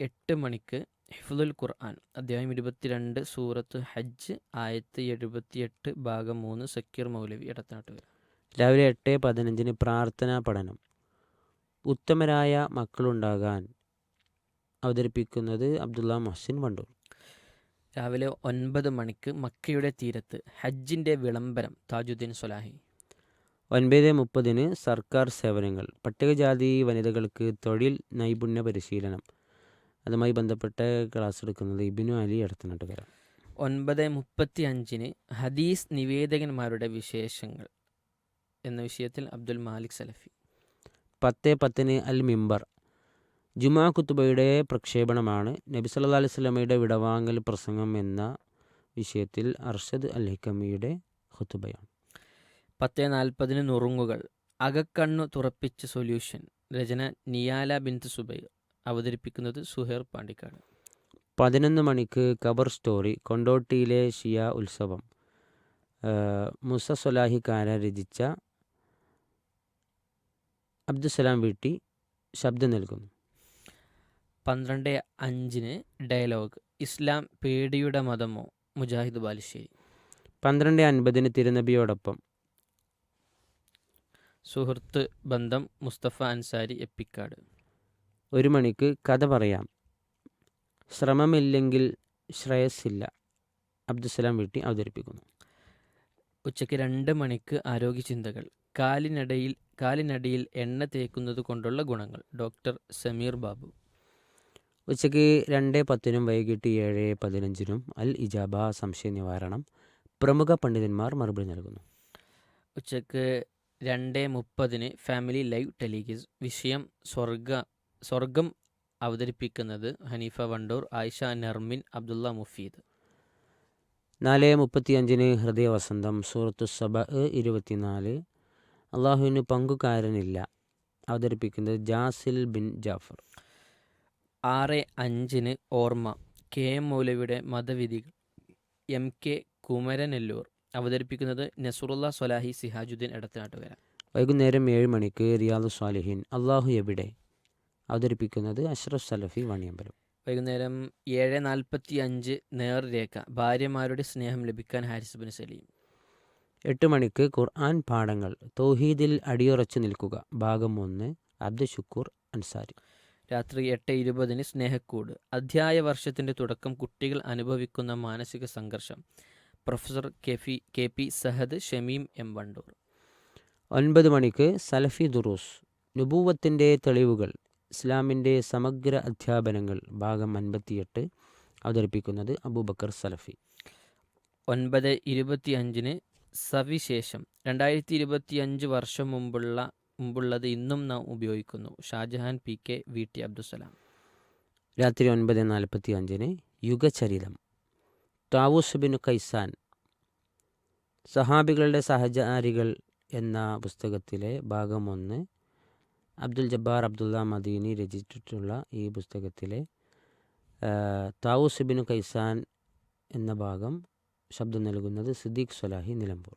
എട്ട് മണിക്ക് ഹിഫുദുൽ ഖുർആൻ അധ്യായം ഇരുപത്തിരണ്ട് സൂറത്ത് ഹജ്ജ് ആയത്ത് എഴുപത്തിയെട്ട് ഭാഗം മൂന്ന് സക്കീർ മൗലവി ഇടത്തനാട്ടുകര രാവിലെ എട്ട് പതിനഞ്ചിന് പ്രാർത്ഥനാ പഠനം. ഉത്തമരായ മക്കളുണ്ടാകാൻ അവതരിപ്പിക്കുന്നത് അബ്ദുള്ള മൊഹസിൻ വണ്ടൂർ. രാവിലെ ഒൻപത് മണിക്ക് മക്കയുടെ തീരത്ത് ഹജ്ജിന്റെ വിളംബരം താജുദ്ദീൻ സൊലാഹി ഒൻപത് മുപ്പതിന് സർക്കാർ സേവനങ്ങൾ പട്ടികജാതി വനിതകൾക്ക് തൊഴിൽ നൈപുണ്യ പരിശീലനം. അതുമായി ബന്ധപ്പെട്ട ക്ലാസ് എടുക്കുന്നത് ഇബിനു അലി എടത്തനാട്ടുകര ഒൻപത് മുപ്പത്തി അഞ്ചിന് ഹദീസ് നിവേദകന്മാരുടെ വിശേഷങ്ങൾ എന്ന വിഷയത്തിൽ അബ്ദുൽ മാലിക് സലഫി. പത്ത് പത്തിന് അൽ മിമ്പർ ജുമാ കുത്തുബയുടെ പ്രക്ഷേപണമാണ് നബി സല്ലാ അലൈഹി സ്വലമയുടെ വിടവാങ്ങൽ പ്രസംഗം എന്ന വിഷയത്തിൽ അർഷദ് അൽ ഹിക്കമിയുടെ ഹുത്തുബയാണ് പത്ത് നാൽപ്പതിന് നുറുങ്ങുകൾ. അകക്കണ്ണു തുറപ്പിച്ച സൊല്യൂഷൻ. രചന നിയാല ബിന്ത് സുബൈർ. അവതരിപ്പിക്കുന്നത് സുഹേർ പാണ്ടിക്കാട്. പതിനൊന്ന് മണിക്ക് കബർ സ്റ്റോറി കൊണ്ടോട്ടിയിലെ ഷിയ ഉത്സവം. മുസ സൊലാഹിക്കാര രചിച്ച അബ്ദുസലാം വീട്ടി ശബ്ദം നൽകുന്നു. പന്ത്രണ്ട് അഞ്ചിന് ഡയലോഗ് ഇസ്ലാം പേടിയുടെ മതമോ? മുജാഹിദ് ബാലുശ്ശേരി. പന്ത്രണ്ട് അൻപതിന് തിരുനബിയോടൊപ്പം. സുഹൃത്ത് ബന്ധം മുസ്തഫ അൻസാരി എപ്പിക്കാട്. ഒരു മണിക്ക് കഥ പറയാം. ശ്രമമില്ലെങ്കിൽ ശ്രേയസ്സില്ല. അബ്ദുസലാം വീട്ടി അവതരിപ്പിക്കുന്നു. ഉച്ചയ്ക്ക് രണ്ട് മണിക്ക് ആരോഗ്യ ചിന്തകൾ കാലിനടയിൽ കാലിനടിയിൽ എണ്ണ തേക്കുന്നത് കൊണ്ടുള്ള ഗുണങ്ങൾ. ഡോക്ടർ സമീർ ബാബു. ഉച്ചയ്ക്ക് രണ്ട് പത്തിനും വൈകിട്ട് ഏഴ് പതിനഞ്ചിനും അൽ ഇജാബ സംശയ നിവാരണം. പ്രമുഖ പണ്ഡിതന്മാർ മറുപടി നൽകുന്നു. ഉച്ചയ്ക്ക് രണ്ട് മുപ്പതിന് ഫാമിലി ലൈവ് ടെലിഗിസ് വിഷയം സ്വർഗ സ്വർഗം അവതരിപ്പിക്കുന്നത് ഹനീഫ വണ്ടൂർ ആയിഷ നർമിൻ അബ്ദുള്ള മുഫീദ്. നാല് മുപ്പത്തിയഞ്ചിന് ഹൃദയവസന്തം സൂറത്തു സബ ഇരുപത്തിനാല്. അള്ളാഹുവിന് പങ്കുകാരനില്ല. അവതരിപ്പിക്കുന്നത് ജാസിൽ ബിൻ ജാഫർ. ആറ് അഞ്ചിന് ഓർമ്മ കെ എം മൗലവിയുടെ മതവിധികൾ എം കെ കുമരനെല്ലൂർ. അവതരിപ്പിക്കുന്നത് നസുറുല്ല സൊലാഹി സിഹാജുദ്ദീൻ എടത്തനാട്ടുകര വൈകുന്നേരം ഏഴ് മണിക്ക് റിയാദ് സ്വാലിഹീൻ അള്ളാഹു എവിടെ? അവതരിപ്പിക്കുന്നത് അഷ്റഫ് സലഫി വണിയമ്പലം. വൈകുന്നേരം ഏഴ് നാൽപ്പത്തി അഞ്ച് നേർരേഖ ഭാര്യമാരുടെ സ്നേഹം ലഭിക്കാൻ ഹാരിസ് ബിൻ സലീം. എട്ട് മണിക്ക് ഖുർആൻ പാഠങ്ങൾ തൗഹീദിൽ അടിയുറച്ചു നിൽക്കുക ഭാഗം ഒന്ന് അബ്ദു ഷുക്കൂർ അൻസാരി. രാത്രി എട്ട് ഇരുപതിന് സ്നേഹക്കൂട് അധ്യായ വർഷത്തിന്റെ തുടക്കം കുട്ടികൾ അനുഭവിക്കുന്ന മാനസിക സംഘർഷം. Professor കെഫി K P Sahad Shameem M Wandoor. ഒൻപത് മണിക്ക് സലഫി ദുറൂസ് നുബൂവത്തിന്റെ തെളിവുകൾ ഇസ്ലാമിന്റെ സമഗ്ര അധ്യാപനങ്ങൾ ഭാഗം അൻപത്തിയെട്ട് അവതരിപ്പിക്കുന്നത് അബൂബക്കർ സലഫി. ഒൻപത് ഇരുപത്തി അഞ്ചിന് സവിശേഷം. രണ്ടായിരത്തി ഇരുപത്തി അഞ്ച് വർഷം മുമ്പുള്ള മുമ്പുള്ളത് ഇന്നും നാം ഉപയോഗിക്കുന്നു. Shahjahan P K V T Abdussalam രാത്രി ഒൻപത് നാൽപ്പത്തി അഞ്ചിന് യുഗചരിതം. താവൂസ് ബിൻ കൈസാൻ സഹാബികളുടെ സഹചാരികൾ എന്ന പുസ്തകത്തിലെ ഭാഗം ഒന്ന് അബ്ദുൽ ജബ്ബാർ അബ്ദുള്ള മദീനി രചിച്ചിട്ടുള്ള ഈ പുസ്തകത്തിലെ താവൂസ് ബിനു കൈസാൻ എന്ന ഭാഗം ശബ്ദം നൽകുന്നത് സിദ്ദീഖ് സലാഹി നിലമ്പൂർ.